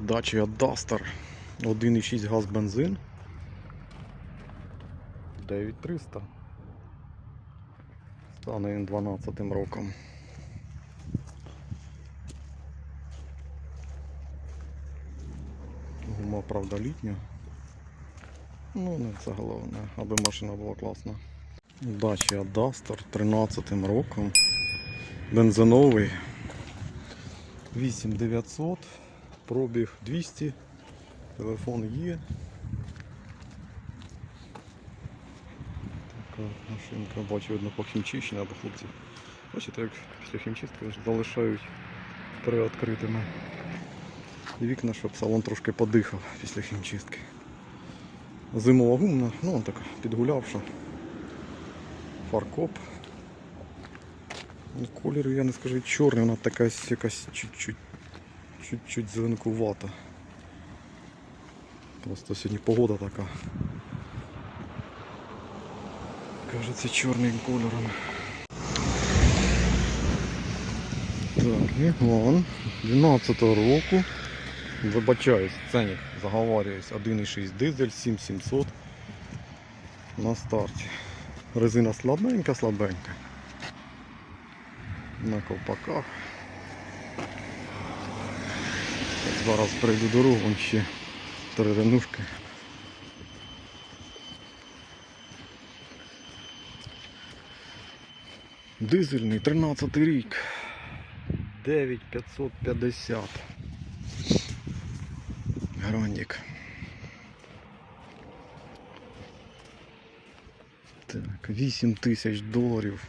Dacia Duster 1,6 газ бензин 9300. Стане він 12 роком. Гума, правда, літня. Ну, не це головне, аби машина була класна. Dacia Duster 13 роком. Бензиновий. 8900, пробіг 200, телефон є. Така машинка, бачу, видно похімчищена, або хлопці. Бачите, як після хімчистки залишають приоткритими вікна, щоб салон трошки подихав після хімчистки. Зимова гумна, ну така підгулявша. Фаркоп. Ну, Колір, я не скажу чорний, вона така сь- якась чуть-чуть чуть-чуть зеленкувата. Просто сьогодні погода така. Кажеться чорним кольором. Так, і вон. 12 року. Вибачаюсь, ценник, заговарююсь, 1,6 дизель, 7700 на старті. Резина слабенька, слабенька. На ковпаках. Так, Зараз пройду дорогу, вон ще три ренушки. Дизельний, 13 рік. 9550. Гранник. Так, 8 тисяч доларів.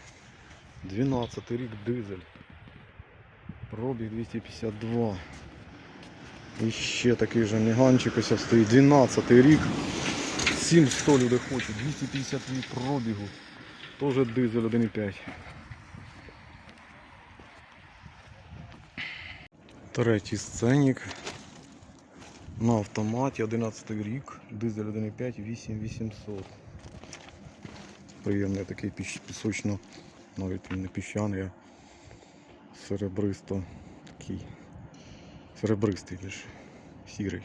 12 рік дизель. Пробіг 252. І ще такий же міганчик ось стоїть. 12 рік. 700 люди хочуть. 252 пробігу. Тоже дизель 1,5. Третій сценік. На автоматі 11 рік. Дизель 1,5 8800. Приємний такий пісочно, навіть він не піщаний, а серебристо такий. Серебристий більше. Сірий.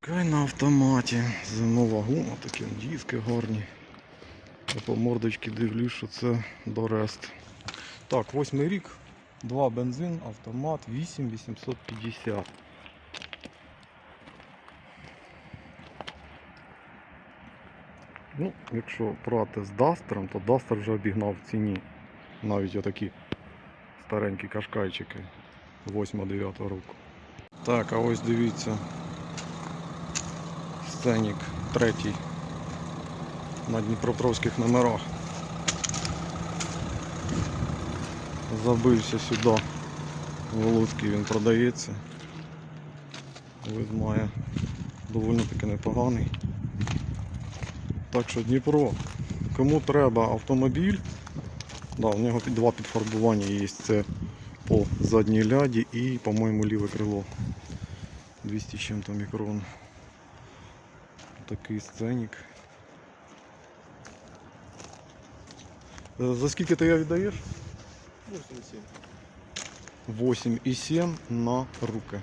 Кай на автоматі. Зимова гума, такі диски гарні. Я по мордочці дивлюсь, що це Дорест. Так, восьмий рік. Два бензин, автомат 8850. Ну, якщо брати з Дастером, то Дастер вже обігнав в ціні. Навіть отакі старенькі кашкайчики 8-9 року. Так, а ось дивіться. Сценік третій на Дніпропетровських номерах. Забився сюди. В він продається. Вид має доволі таки непоганий. Так що Дніпро, кому треба автомобіль, да, у нього два підфарбування є. Це по задній ляді і, по-моєму, ліве крило. 200 з чим-то мікрон. Такий сценік. Е, За скільки ти його віддаєш? 8,7 8,7 на руки.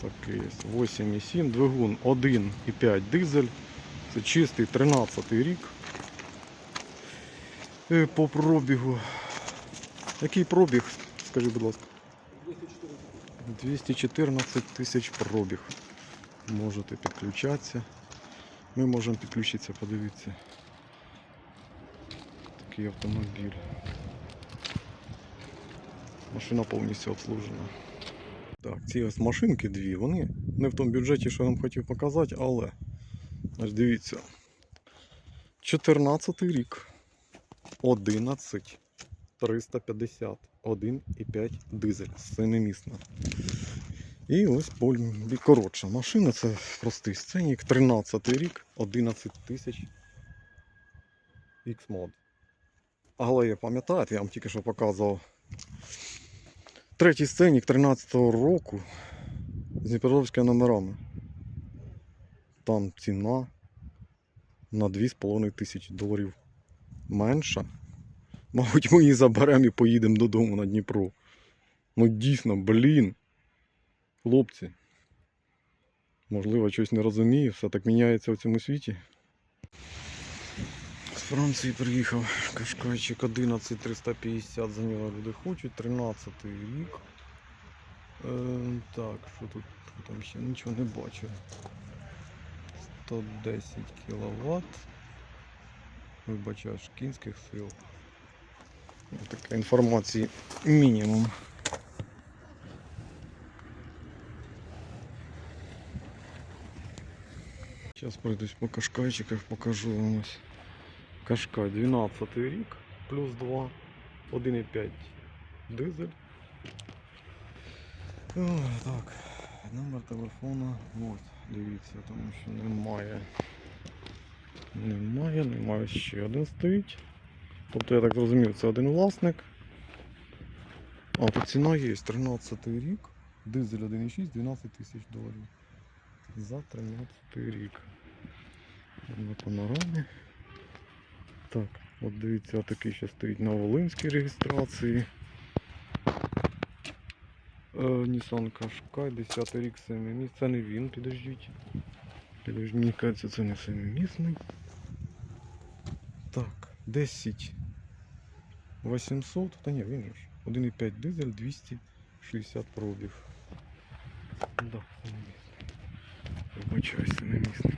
Такий є. 8,7, двигун 1,5 дизель. Це чистий 13 рік. Е, По пробігу. Який пробіг? Скажи, будь ласка. 214 тисяч пробіг. Можете підключатися. Ми можемо підключитися, подивіться. Такий автомобіль. Машина повністю обслужена. Так, ці ось машинки дві, вони не в тому бюджеті, що я вам хотів показати, але ось дивіться. 14 рік. 11 350. 1,5 дизель. Семимісна. І ось коротша машина, це простий сценік. 13 рік, 11 тисяч X-Mod. Але я пам'ятаю, я вам тільки що показував. Третій сценік 13-го року з Дніпропетровськими номерами. Там ціна на 2,5 тисячі доларів менша. Мабуть, ми її заберемо і поїдемо додому на Дніпро. Ну дійсно, блін. Хлопці. Можливо, щось не розумію, все так міняється в цьому світі. З Франції приїхав Кашкайчик 11350, за нього люди хочуть, 13 рік. Е, так, що тут там ще нічого не бачу. 110 кВт. Вибачаю, кінських сил. Така інформації мінімум. Зараз пройдусь по кашкайчиках, покажу вам ось. Кашкай 12 рік, плюс 2, 1,5 дизель. Ой, так, номер телефона, ось, дивіться, тому що немає. Немає, немає ще один стоїть. Тобто я так зрозумів, це один власник. А, тут ціна є, 13 рік, дизель 1,6, 12 тисяч доларів. За 13 рік. На панорамі. Так, от дивіться, такий ще стоїть на Волинській реєстрації. Е, Nissan Qashqai, 10 рік 7 місць. Це не він, підождіть. Підождіть, мені кажеться, це не семимісний. Так, 10 800, та ні, він же ж. 1,5 дизель, 260 пробіг. Да, семимісний. Вибачаю, семимісний.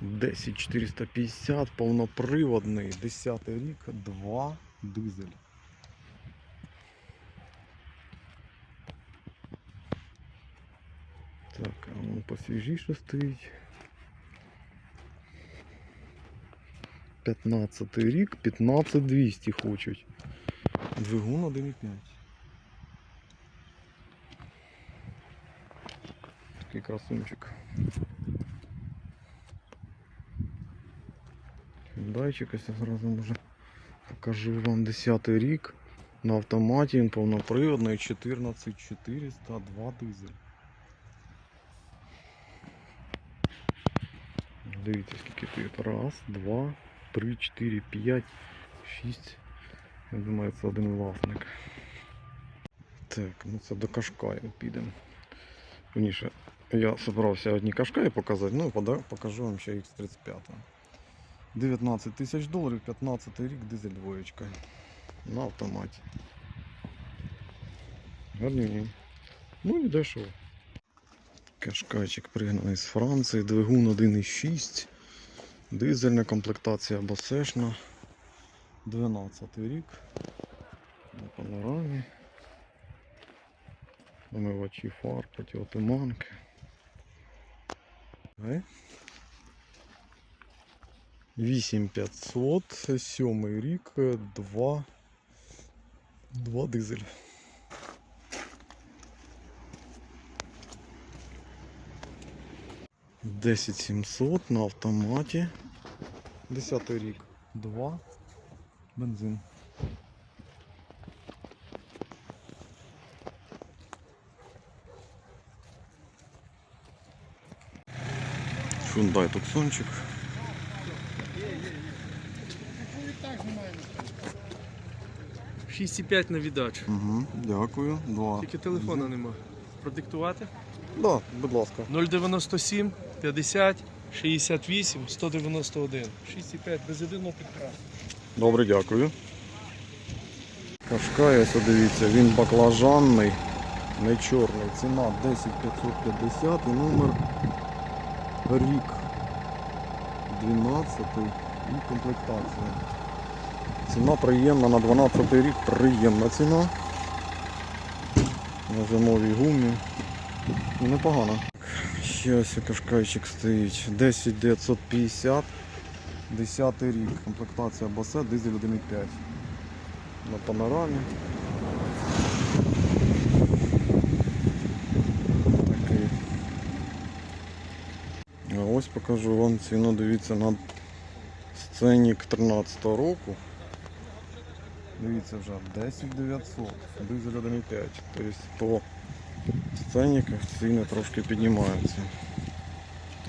10450, повноприводний, 10 рік, 2 дизель. Так, а воно посвіжіше стоїть. 15 рік, 15200 хочуть. Двигун 1,5. Такий красунчик. Дайчик, ось зразу може покажу вам 10 рік. На автоматі він повноприводний 14400, 2 дизель. Дивіться, скільки тут. Раз, два, три, чотири, п'ять, шість. Я думаю, це один власник. Так, ну це до Кашкаю підемо. Вніше, я збирався одні Кашкаї показати, ну покажу вам ще X35. 19 тисяч доларів, 15 рік, дизель двоєчка. На автоматі. Гарні. Ну і дешево. Кашкайчик пригнаний з Франції, двигун 1,6, дизельна комплектація басешна, 12 рік, на панорамі, омивачі фар, противотуманки. Ай. 8500, 7 рік, 2, 2 дизель. Десять сімсот на автоматі. Десятий рік. Два. Бензин. Hyundai Tucsonчик. — 6,5 на віддачу. Угу, дякую. Два. Тільки телефона нема. Продиктувати? Да, будь ласка. 097 50 68 191. 6,5 без єдиного підкрасу. Добре, дякую. Кашкай, ось дивіться, він баклажанний, не чорний. Ціна 10550 і номер рік 12 і комплектація. Ціна приємна на 12 рік, приємна ціна. На зимовій гумі. Ну, непогано. Ось кашкайчик стоїть. 10950. 10 рік. Комплектація басе, дизель 1.5. На панорамі. Такий. А ось покажу вам ціну, дивіться на сценік 13 року. Дивіться вже 10900, дизель 1.5. Тобто по сценіках ціни трошки піднімаються.